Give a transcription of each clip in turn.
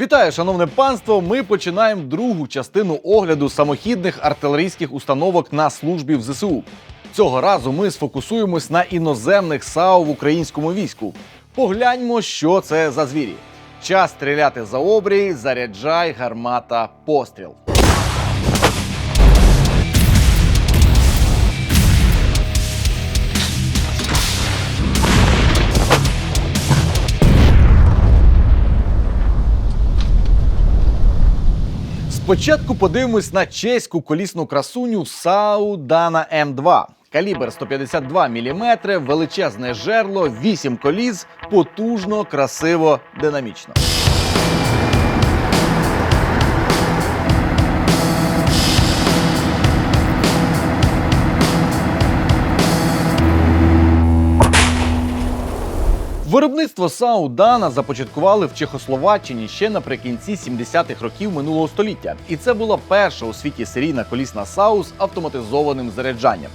Вітаю, шановне панство! Ми починаємо другу частину огляду самохідних артилерійських установок на службі в ЗСУ. Цього разу ми сфокусуємось на іноземних САУ в українському війську. Погляньмо, що це за звірі. Час стріляти за обрій, заряджай, гармата, постріл. Спочатку подивимось на чеську колісну красуню Саудана М2. Калібр 152 мм, величезне жерло, 8 коліс, потужно, красиво, динамічно. Виробництво САУ Дана започаткували в Чехословаччині ще наприкінці 70-х років минулого століття, і це була перша у світі серійна колісна САУ з автоматизованим заряджанням.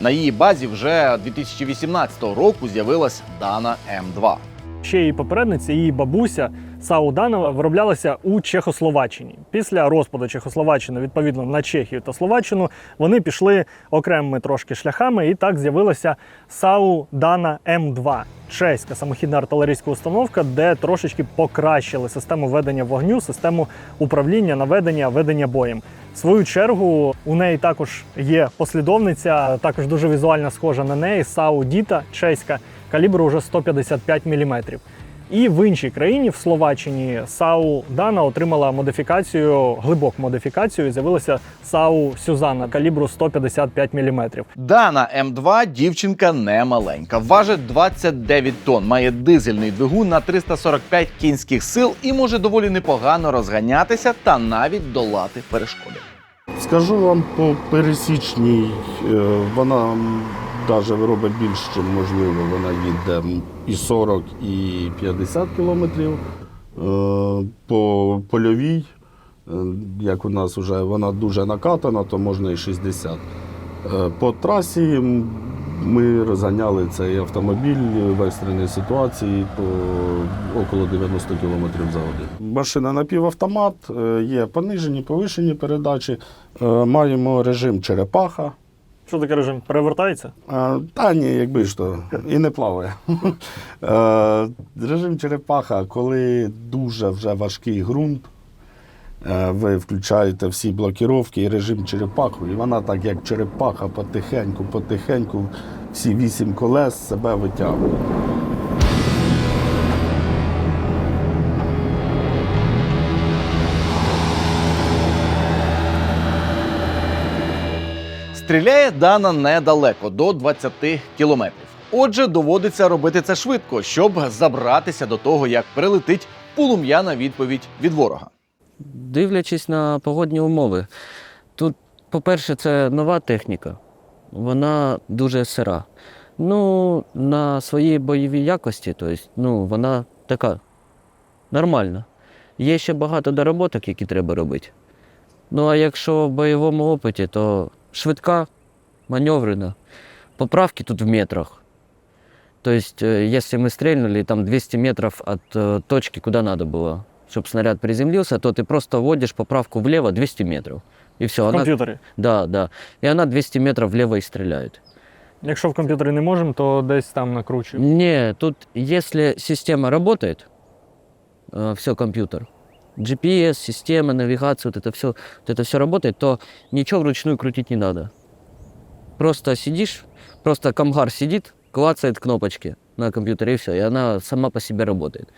На її базі вже 2018 року з'явилась Дана М2. Ще її попередниця, її бабуся Сауданова вироблялася у Чехословаччині. Після розпаду Чехословаччини, відповідно на Чехію та Словаччину, вони пішли окремими трошки шляхами, і так з'явилася САУ Дана М2, чеська самохідна артилерійська установка, де трошечки покращили систему ведення вогню, систему управління, наведення, ведення боєм. В свою чергу у неї також є послідовниця, також дуже візуально схожа на неї САУ Діта, чеська, калібру вже 155 мм. І в іншій країні, в Словаччині, САУ Дана отримала модифікацію, глибоку модифікацію, і з'явилася САУ Сюзанна калібру 155 мм. Дана М2 дівчинка не маленька, важить 29 тонн, має дизельний двигун на 345 кінських сил і може доволі непогано розганятися та навіть долати перешкоди. Скажу вам по пересічній, е, вона навіть робить більше, можливо. Вона їде і 40, і 50 кілометрів. Е, По польовій, е, як у нас вже вона дуже накатана, то можна і 60. Е, По трасі ми розганяли цей автомобіль в екстреній ситуації по около 90 км за годину. Машина напівавтомат, є понижені, повишені передачі. Маємо режим черепаха. Що таке режим? Перевертається? А, Та ні, якби ж то, і не плаває. Е, Режим черепаха, коли дуже вже важкий ґрунт, е, ви включаєте всі блокіровки і режим черепаху, і вона так, як черепаха, потихеньку, потихеньку, всі вісім колес себе витягує. Стріляє Дана недалеко до 20 кілометрів. Отже, доводиться робити це швидко, щоб забратися до того, як прилетить полум'яна відповідь від ворога. Дивлячись на погодні умови, тут, по-перше, це нова техніка, вона дуже сира. Ну, на своїй бойовій якості, тобто, ну, вона така нормальна. Є ще багато доработок, які треба робити. Ну, а якщо в бойовому опиті, то швидка, маневрена. Поправки тут в метрах. То есть, э, если мы стрельнули там 200 метров от э, точки, куда надо было, чтобы снаряд приземлился, то ты просто вводишь поправку влево 200 метров. И все. В Она, комп'ютері. да, да. И она 200 метров влево и стреляет. Якщо в комп'ютері не можемо, то десь там накручуємо. Не, тут если система работает, все компьютер, GPS, система, навигация, вот это все, вот это все работает, то ничего вручную крутить не надо. Просто сидишь, просто камгар сидит, клацает кнопочки на компьютере и все, и она сама по себе работает.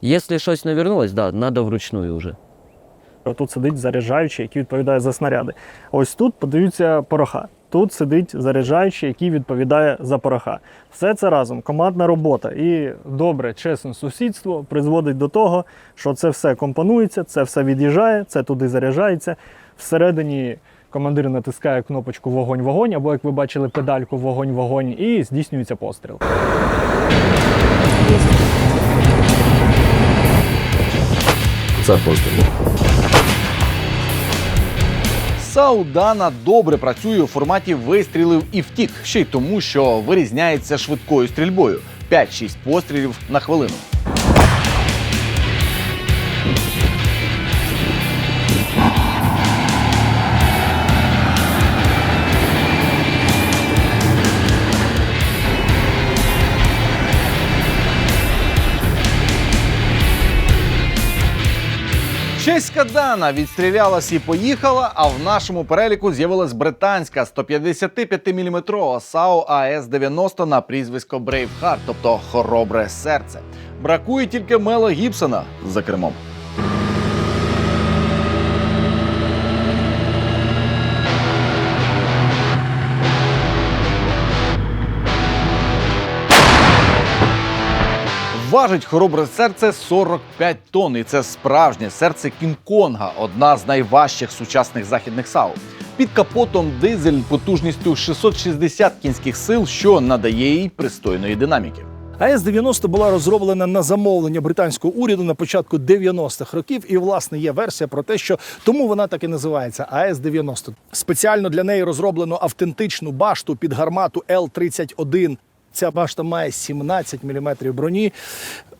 Если что-то навернулось, да, надо вручную уже. Тут сидить заряджаючий, який відповідає за снаряди. Ось тут подаються пороха. Тут сидить заряджаючий, який відповідає за пороха. Все це разом командна робота і добре, чесне сусідство призводить до того, що це все компонується, це все від'їжджає, це туди заряджається. Всередині командир натискає кнопочку Вогонь-вогонь, або, як ви бачили, педальку Вогонь-вогонь, і здійснюється постріл. Це постріл. САУ Дана добре працює у форматі вистрілив і втік, ще й тому, що вирізняється швидкою стрільбою 5-6 пострілів на хвилину. Чеська Дана відстрілялась і поїхала, а в нашому переліку з'явилась британська 155-мм САУ АС-90 на прізвисько Брейвхарт, тобто хоробре серце. Бракує тільки Мела Гібсона за кермом. Важить хоробре серце 45 тонн, і це справжнє серце Кінг-Конга, одна з найважчих сучасних західних САУ. Під капотом дизель потужністю 660 кінських сил, що надає їй пристойної динаміки. АЕС-90 була розроблена на замовлення британського уряду на початку 90-х років, і власне є версія про те, що тому вона так і називається АЕС-90. Спеціально для неї розроблено автентичну башту під гармату Л-31. Ця башта має 17 мм броні.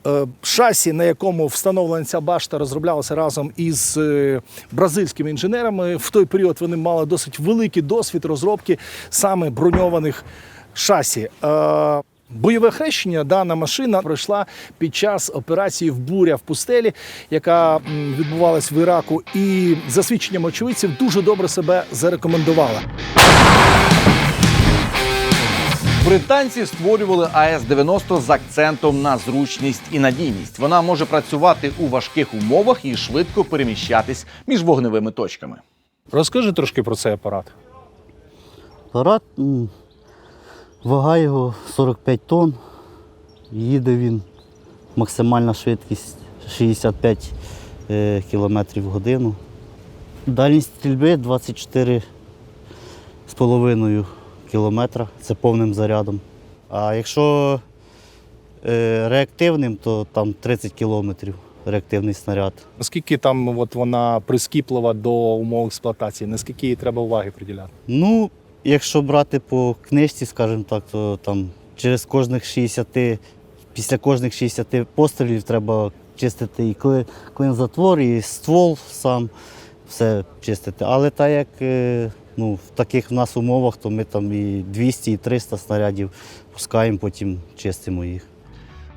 Е, Шасі, на якому встановлена ця башта, розроблялося разом із е, бразильськими інженерами. В той період вони мали досить великий досвід розробки саме броньованих шасі. Е, Бойове хрещення дана машина пройшла під час операції в буря в пустелі, яка відбувалась в Іраку, і за свідченням очевидців дуже добре себе зарекомендувала. Британці створювали АС-90 з акцентом на зручність і надійність. Вона може працювати у важких умовах і швидко переміщатись між вогневими точками. Розкажи трошки про цей апарат. Апарат, вага його 45 тонн. Їде він максимальна швидкість 65 е, км в годину. Дальність стрільби 24,5 км. Це повним зарядом. А якщо е, реактивним, то там 30 км реактивний снаряд. Наскільки там от вона прискіплива до умов експлуатації, наскільки їй треба уваги приділяти? Ну, якщо брати по книжці, скажімо так, то там через кожних 60, після кожних 60 пострілів треба чистити і клин затвор, і ствол сам, все чистити. Але так як е, ну, в таких в нас умовах, то ми там і 200, і 300 снарядів пускаємо, потім чистимо їх.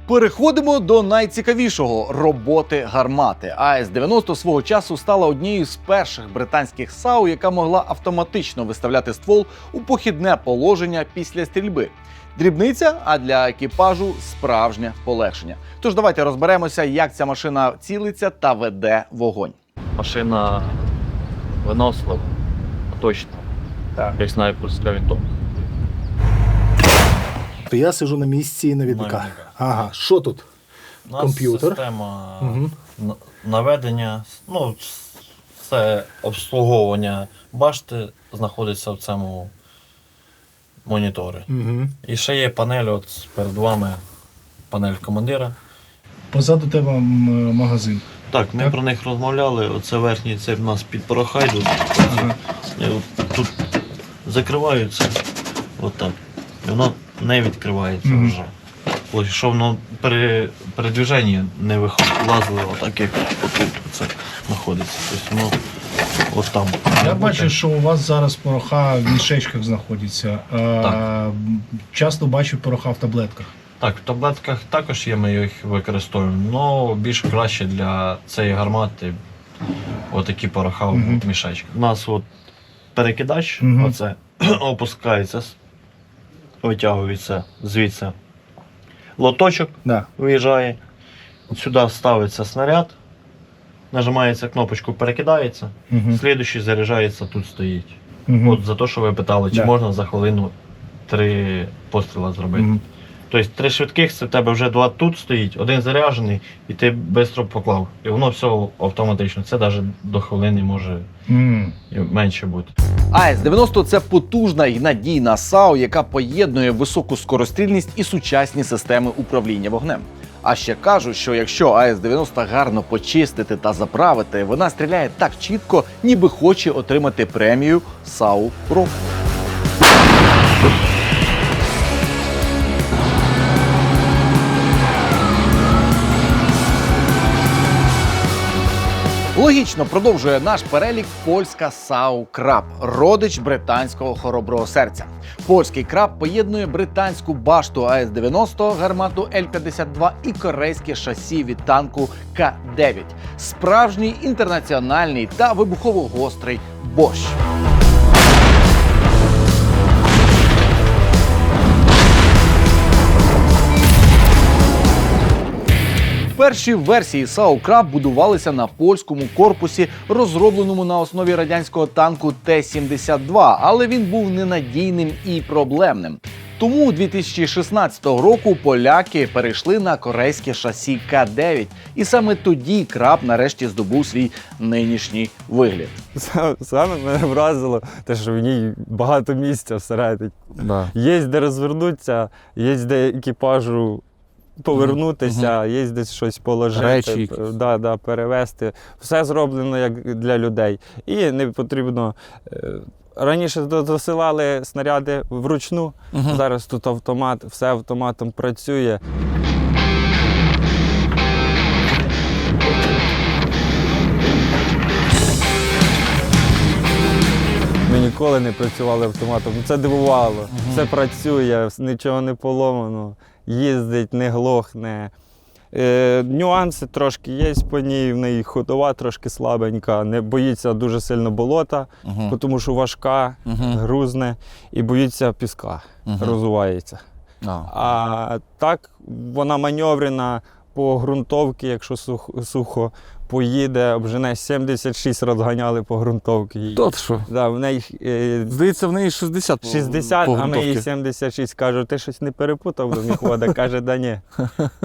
Переходимо до найцікавішого роботи гармати. АС-90 свого часу стала однією з перших британських САУ, яка могла автоматично виставляти ствол у похідне положення після стрільби. Дрібниця, а для екіпажу справжнє полегшення. Тож давайте розберемося, як ця машина цілиться та веде вогонь. машина винослива, точно. Так. Як снайпер з гравітом. То я сижу на місці навідника. Навідника. Ага, що тут? У нас Комп'ютер. система Мгм. на- наведення, ну, все обслуговування башти знаходиться в цьому моніторі. Угу. І ще є панель от перед вами, панель командира. Позаду тебе магазин. Так, ми Так. про них розмовляли. Оце верхній це в нас під порохайду. Ага. Тут закриваються отак. І воно не відкривається Мгм. вже. Ось, Що воно при передвіженні не вилазило, отак як отут це знаходиться. Тобто воно от там. Я бачу, що у вас зараз пороха в мішечках знаходяться. Е, Так. Часто бачу пороха в таблетках. Так, в таблетках також є, ми їх використовуємо, але більш краще для цієї гармати отакі пороха Мгм. в мішечках. У нас от перекидач, Мгм. оце опускається, с- витягується звідси. Лоточок Да. виїжджає, сюди ставиться снаряд, нажимається кнопочку, перекидається, Угу. слідуючий заряджається, тут стоїть. Угу. От за те, що ви питали, чи Да. можна за хвилину три постріла зробити. Угу. Тобто три швидких, це в тебе вже два тут стоїть, один заряджений, і ти швидко поклав. І воно все автоматично. Це навіть до хвилини може і менше бути. АС-90 це потужна і надійна САУ, яка поєднує високу скорострільність і сучасні системи управління вогнем. А ще кажуть, що якщо АС-90 гарно почистити та заправити, вона стріляє так чітко, ніби хоче отримати премію САУ року. Логічно продовжує наш перелік польська сау краб, родич британського хороброго серця. Польський краб поєднує британську башту АС-90, гармату Л-52 і корейське шасі від танку К-9. Справжній інтернаціональний та вибухово-гострий Bosch. Перші версії САУ Краб будувалися на польському корпусі, розробленому на основі радянського танку Т-72, але він був ненадійним і проблемним. Тому 2016 року поляки перейшли на корейське шасі К-9, і саме тоді краб нарешті здобув свій нинішній вигляд. Саме мене вразило те, що в ній багато місця всередині. Є де розвернутися, є де екіпажу повернутися, є десь щось положити, Речі да, да, перевезти. Все зроблено як для людей. І не потрібно. е, Раніше досилали снаряди вручну, зараз тут автомат, все автоматом працює. Ніколи не працювали автоматом. Це дивувало. Все працює, нічого не поломано, їздить, не глохне. Е, нюанси трошки є по ній, в неї ходова трошки слабенька, не боїться дуже сильно болота, тому що важка, грузне і боїться піска, розвивається. А так вона маневрена по ґрунтовці, якщо сухо поїде, обжене 76 розганяли по ґрунтовці. Тот що? Да, в неї е, Здається, в неї 60 60, а ми їй 76. Кажу, ти щось не перепутав до міхода? Каже, да ні.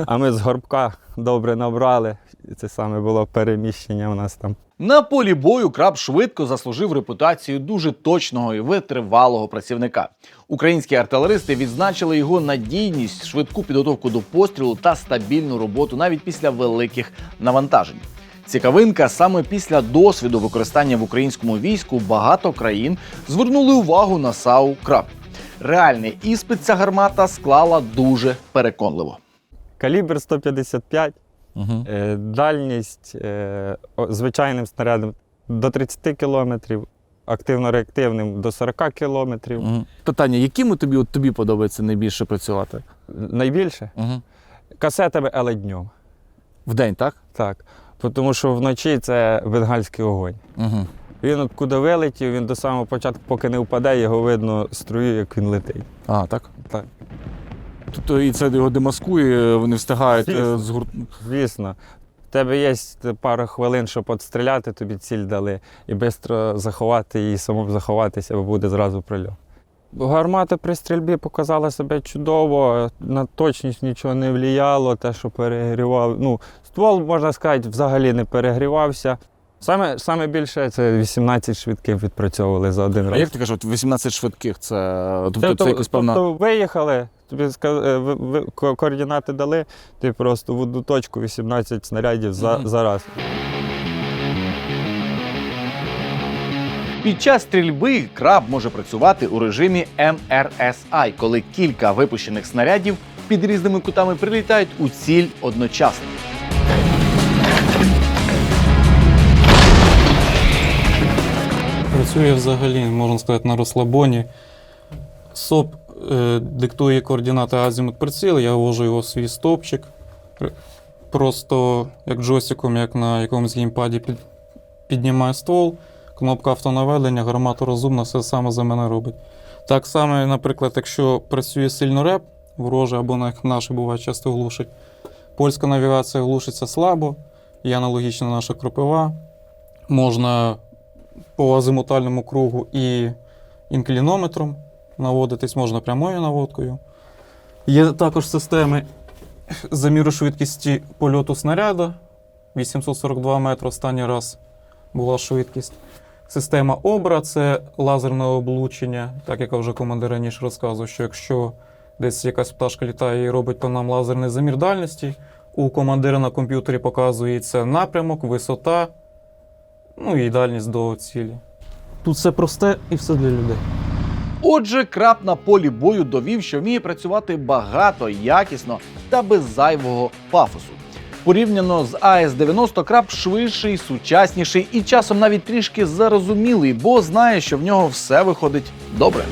А ми з горбка добре набрали. Це саме було переміщення у нас там. На полі бою краб швидко заслужив репутацію дуже точного і витривалого працівника. Українські артилеристи відзначили його надійність, швидку підготовку до пострілу та стабільну роботу навіть після великих навантажень. Цікавинка саме після досвіду використання в українському війську багато країн звернули увагу на САУ Краб. Реальний іспит ця гармата склала дуже переконливо. Калібр 155, е, дальність е, звичайним снарядом до 30 кілометрів, активно-реактивним до 40 кілометрів. Питання: якими тобі от тобі подобається найбільше працювати? Найбільше касетами, але днем. В день, так? Так. Тому що вночі це бенгальський огонь. Угу. Він от куди вилетів, він до самого початку, поки не впаде, його видно струю, як він летить. А, так? Так. Тобто і це його демаскує, вони встигають Звісно. е. Звісно. В тебе є пару хвилин, щоб відстріляти, тобі ціль дали, і швидко заховати її, самому заховатися, бо буде зразу прильот. Гармата при стрільбі показала себе чудово, на точність нічого не влияло, те, що перегрівав. Ну, ствол, можна сказати, взагалі не перегрівався. Саме, саме більше це 18 швидків відпрацьовували за один А раз. як ти кажеш, 18 швидких, це тобто це, Тобто, якось певна. тобто виїхали, тобі ска- е, координати дали, ти просто в одну точку 18 снарядів за, Мгм. за раз. Під час стрільби краб може працювати у режимі MRSI, коли кілька випущених снарядів під різними кутами прилітають у ціль одночасно. Працює взагалі, можна сказати, на розслабоні. СОП е, диктує координати азімут прицілу, я ввожу його в свій стовпчик. Р- Просто як джойстиком, як на якомусь геймпаді під, піднімаю ствол, кнопка автонаведення, гармата розумна, все саме за мене робить. Так само, наприклад, якщо працює сильно реп, вороже або на- як наші буває часто глушить, польська навігація глушиться слабо, є аналогічна наша кропива. Можна по азимутальному кругу і інклінометром наводитись можна прямою наводкою. Є також системи заміру швидкості польоту снаряда. 842 метри останній раз була швидкість. Система обра це лазерне облучення, так як я вже командир раніше розказував, що якщо десь якась пташка літає і робить по нам лазерний замір дальності, у командира на комп'ютері показується напрямок, висота, ну і дальність до цілі. Тут все просте і все для людей. Отже, краб на полі бою довів, що вміє працювати багато, якісно та без зайвого пафосу. Порівняно з АС-90 краб швидший, сучасніший і часом навіть трішки зарозумілий, бо знає, що в нього все виходить добре.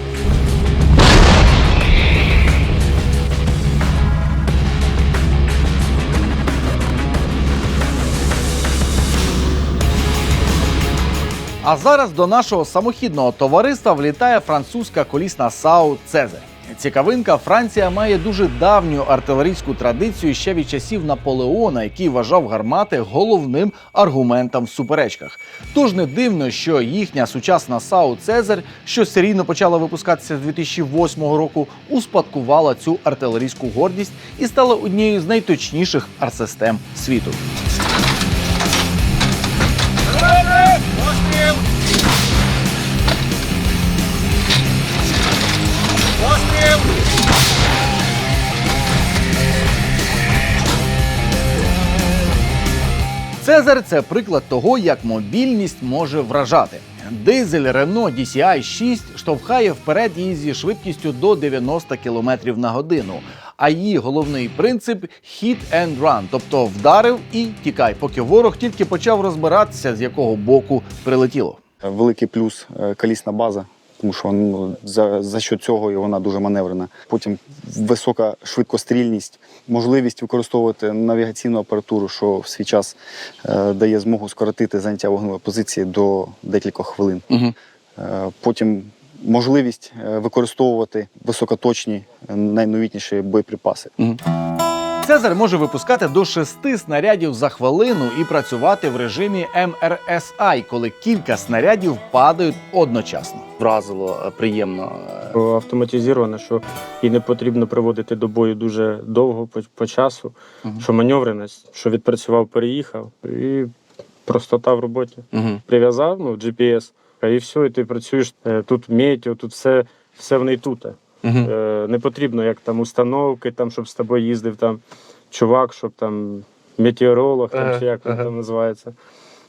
А зараз до нашого самохідного товариства влітає французька колісна САУ Цезарь. Цікавинка, Франція має дуже давню артилерійську традицію ще від часів Наполеона, який вважав гармати головним аргументом в суперечках. Тож не дивно, що їхня сучасна САУ Цезарь, що серійно почала випускатися з 2008 року, успадкувала цю артилерійську гордість і стала однією з найточніших артсистем світу. Цезар це приклад того, як мобільність може вражати. Дизель Renault DCI 6 штовхає вперед її зі швидкістю до 90 км на годину. А її головний принцип hit and run, тобто вдарив і тікай, поки ворог тільки почав розбиратися, з якого боку прилетіло. Великий плюс е, колісна база, тому що ну, за, за що цього і вона дуже маневрена. Потім висока швидкострільність, можливість використовувати навігаційну апаратуру, що в свій час е, дає змогу скоротити заняття вогневої позиції до декількох хвилин. Угу. Е, потім можливість е, використовувати високоточні, е, найновітніші боєприпаси. Цезар може випускати до шести снарядів за хвилину і працювати в режимі MRSI, коли кілька снарядів падають одночасно. вразило е, приємно. автоматизовано, що і не потрібно приводити до бою дуже довго по, по часу, Мгм. що маневреність, що відпрацював, переїхав, і простота в роботі. Угу. Прив'язав ну, GPS, і все, і ти працюєш е, тут метео, тут все, все в неї тут. Угу. Е, не потрібно як там установки, там, щоб з тобою їздив там чувак, щоб там метеоролог, там, Ага, чи як він ага. там називається.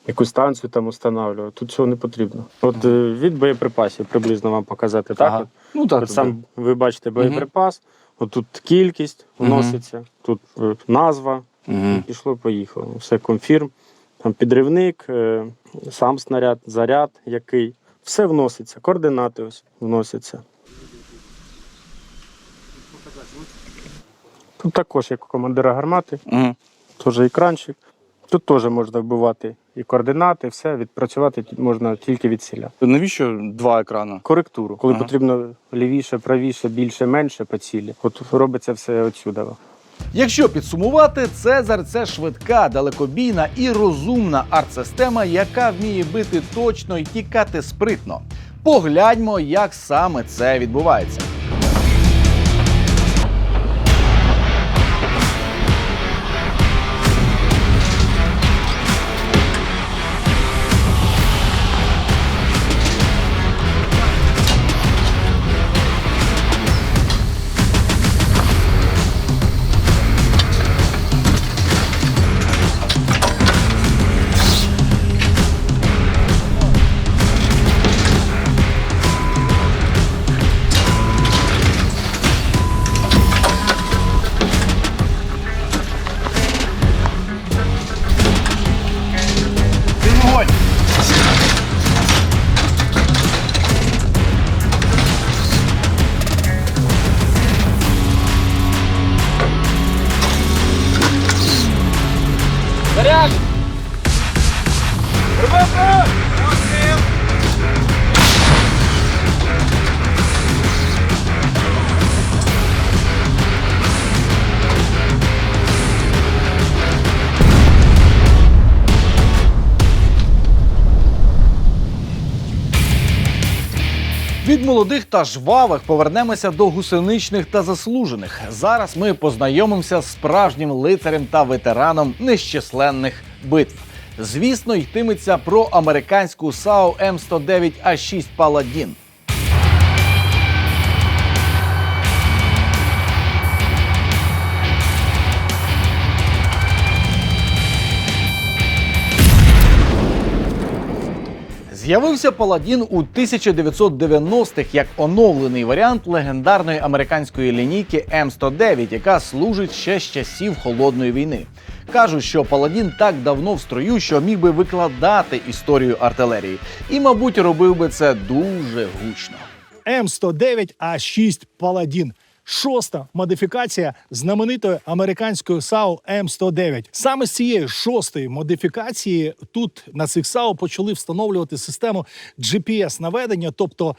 Якусь станцію там устанавливав. Тут цього не потрібно. От е, від боєприпасів приблизно вам показати так. Ага. Ну так, От сам ви бачите боєприпас, от тут кількість вноситься, тут е, назва, Угу. пішло, поїхало. Все конфірм, там підривник, е, сам снаряд, заряд який. Все вноситься, координати ось вносяться. Тут також як у командира гармати, Угу. теж екранчик. Тут теж можна вбивати і координати, все, відпрацювати можна тільки від сіля. Навіщо два екрани? Коректуру, коли Ага. потрібно лівіше, правіше, більше, менше по цілі. От робиться все отсюди. Якщо підсумувати, Цезар це швидка, далекобійна і розумна арт-система, яка вміє бити точно і тікати спритно. Погляньмо, як саме це відбувається. Від молодих та жвавих повернемося до гусеничних та заслужених. Зараз ми познайомимося з справжнім лицарем та ветераном нещисленних битв. Звісно, йтиметься про американську САУ М109 А6 Паладін. З'явився Паладін у 1990-х як оновлений варіант легендарної американської лінійки М109, яка служить ще з часів холодної війни. Кажуть, що Паладін так давно в строю, що міг би викладати історію артилерії, і, мабуть, робив би це дуже гучно. М109 А6 Паладін. Шоста модифікація знаменитої американської САУ М109. Саме з цієї шостої модифікації тут на цих САУ почали встановлювати систему GPS-наведення, тобто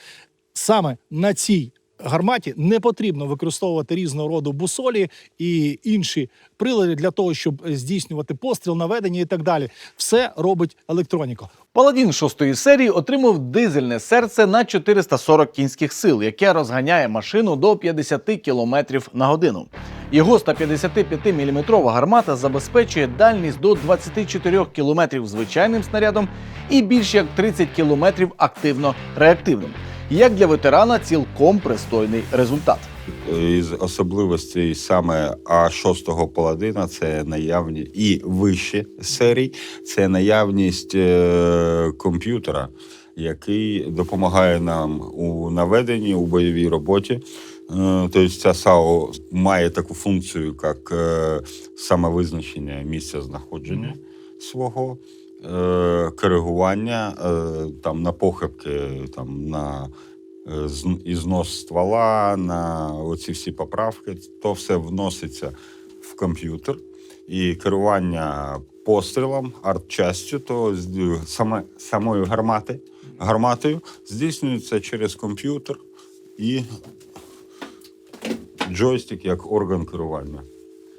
саме на цій гарматі не потрібно використовувати різного роду бусолі і інші прилади для того, щоб здійснювати постріл, наведення і так далі. Все робить електроніка. Паладін шостої серії отримав дизельне серце на 440 кінських сил, яке розганяє машину до 50 км на годину. Його 155-мм гармата забезпечує дальність до 24 км звичайним снарядом і більш як 30 км активно-реактивним. Як для ветерана, цілком пристойний результат. Із особливостей саме А6 паладина це наявність і вищі серій, це наявність е, комп'ютера, який допомагає нам у наведенні, у бойовій роботі. Е, Тобто ця САУ має таку функцію, як е, самовизначення місця знаходження свого, е, коригування е, там, на похибки, там, на е, зн- знос ствола, на оці всі поправки, то все вноситься в комп'ютер. І керування пострілом, артчастю, то саме, самою гармати, гарматою здійснюється через комп'ютер і джойстик як орган керування.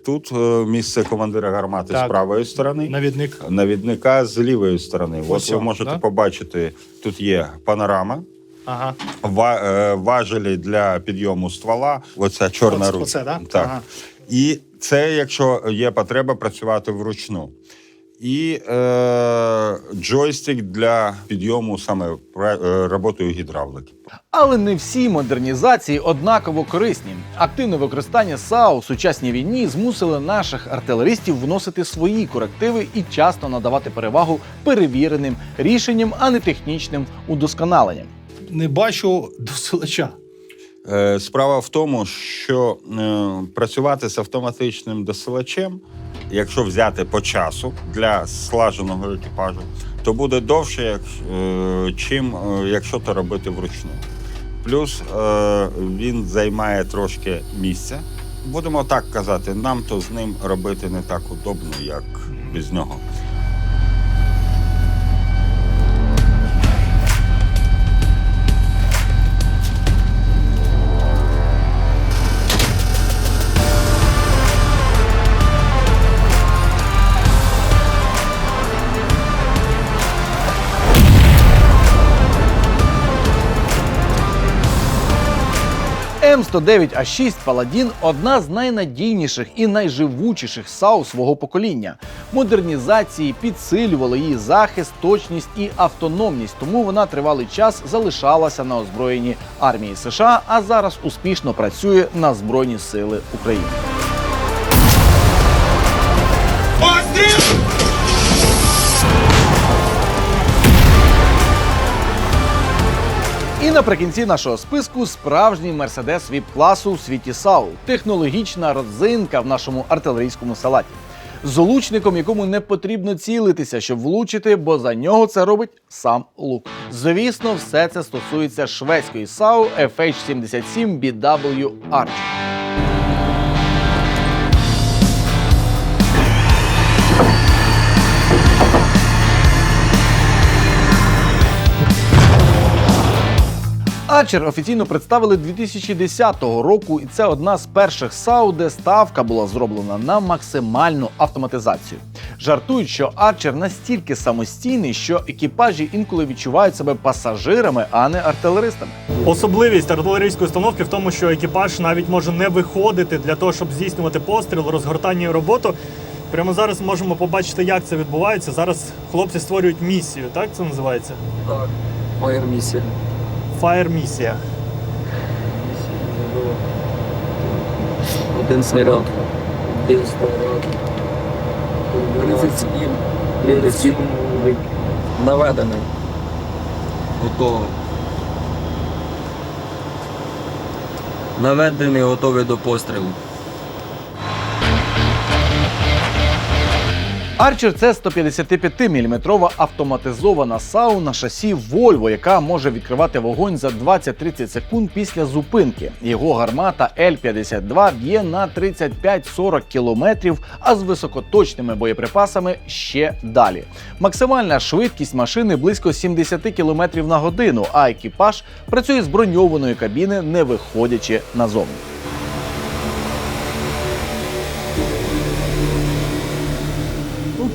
Тут е, місце командира гармати Так. з правої сторони, Навідник. навідника з лівої сторони. Ось От ви можете да? побачити, тут є панорама, Ага. е, важелі для підйому ствола. Оця чорна Оце- ручка. оце, да? Так. Ага. І це, якщо є потреба працювати вручну. І е, джойстик для підйому саме е, роботою гідравлики. Але не всі модернізації однаково корисні. Активне використання САУ в сучасній війні змусили наших артилеристів вносити свої корективи і часто надавати перевагу перевіреним рішенням, а не технічним удосконаленням. Не бачу досилача. Е, Справа в тому, що е, працювати з автоматичним досилачем, якщо взяти по часу для слаженого екіпажу, то буде довше, як, е, чим якщо то робити вручну. Плюс він займає трошки місця. Будемо так казати, нам то з ним робити не так удобно, як без нього. М109А6 Паладін одна з найнадійніших і найживучіших САУ свого покоління. Модернізації підсилювали її захист, точність і автономність, тому вона тривалий час залишалася на озброєнні армії США, а зараз успішно працює на Збройні Сили України. Наприкінці нашого списку справжній мерседес віп класу у світі САУ, технологічна родзинка в нашому артилерійському салаті. З якому не потрібно цілитися, щоб влучити, бо за нього це робить сам лук. Звісно, все це стосується шведської САУ FH-77 BW Archer. Арчер офіційно представили 2010 року, і це одна з перших САУ, де ставка була зроблена на максимальну автоматизацію. Жартують, що Арчер настільки самостійний, що екіпажі інколи відчувають себе пасажирами, а не артилеристами. Особливість артилерійської установки в тому, що екіпаж навіть може не виходити для того, щоб здійснювати постріл, розгортання і роботу. Прямо зараз можемо побачити, як це відбувається. Зараз хлопці створюють місію, так це називається? Так, моя місія. Фаєр місія. Один снаряд. Один снаряд. 37. 37 наведений. Готовий. Наведений, готовий до пострілу. Арчер це 155-мм автоматизована САУ на шасі Volvo, яка може відкривати вогонь за 20-30 секунд після зупинки. Його гармата L-52 б'є на 35-40 км, а з високоточними боєприпасами ще далі. Максимальна швидкість машини близько 70 км на годину, а екіпаж працює з броньованої кабіни, не виходячи назовні.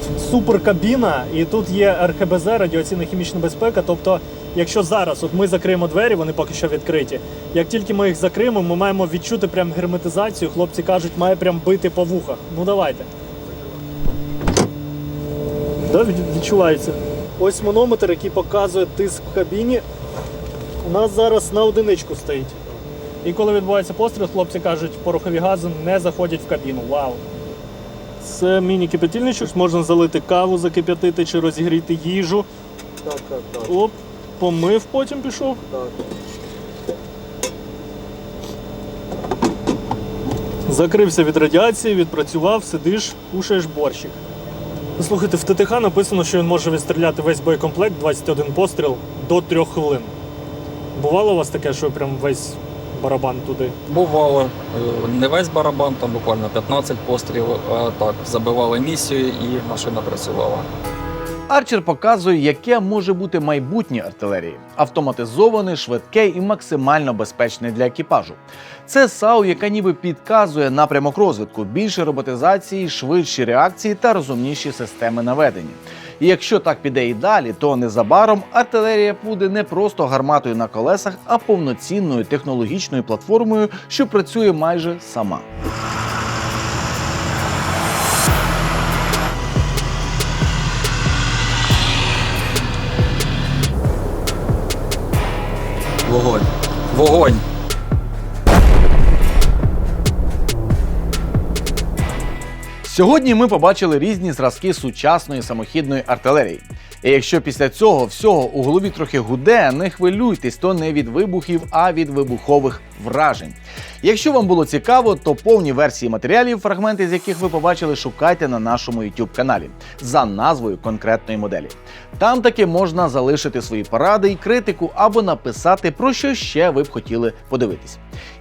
Тут супер кабіна, і тут є РХБЗ, радіаційна хімічна безпека. Тобто, якщо зараз от ми закриємо двері, вони поки що відкриті. Як тільки ми їх закриємо, ми маємо відчути прям герметизацію. Хлопці кажуть, має прям бити по вухах. Ну давайте. Да, відчувається. Ось манометр, який показує тиск в кабіні. У нас зараз на одиничку стоїть. І коли відбувається постріл, хлопці кажуть, порохові гази не заходять в кабіну. Вау! Це міні-кипятильничок, можна залити каву, закип'ятити чи розігріти їжу. Так, так, так. Оп, помив, потім пішов. так. Закрився від радіації, відпрацював, сидиш, кушаєш борщик. Слухайте, в ТТХ написано, що він може відстріляти весь боєкомплект, 21 постріл до 3 хвилин. Бувало у вас таке, що прям весь барабан туди? Бувало. Е, Не весь барабан, там буквально 15 пострілів, а так, забивали місію і машина працювала. Арчер показує, яке може бути майбутнє артилерії: автоматизоване, швидке і максимально безпечне для екіпажу. Це САУ, яка ніби підказує напрямок розвитку, більше роботизації, швидші реакції та розумніші системи наведення. Якщо так піде і далі, то незабаром артилерія буде не просто гарматою на колесах, а повноцінною технологічною платформою, що працює майже сама. Вогонь. Вогонь! Сьогодні ми побачили різні зразки сучасної самохідної артилерії. І якщо після цього всього у голові трохи гуде, не хвилюйтесь, то не від вибухів, а від вибухових вражень. Якщо вам було цікаво, то повні версії матеріалів, фрагменти з яких ви побачили, шукайте на нашому YouTube каналі за назвою конкретної моделі. Там таки можна залишити свої поради і критику або написати про що ще ви б хотіли подивитись.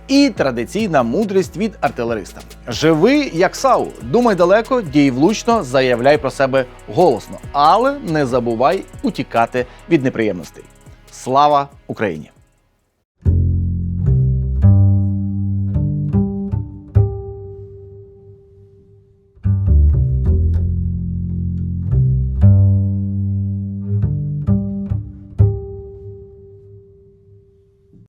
І традиційна мудрість від артилериста: живи як САУ, думай далеко, дій влучно, заявляй про себе голосно, але не забувай утікати від неприємностей. Слава Україні!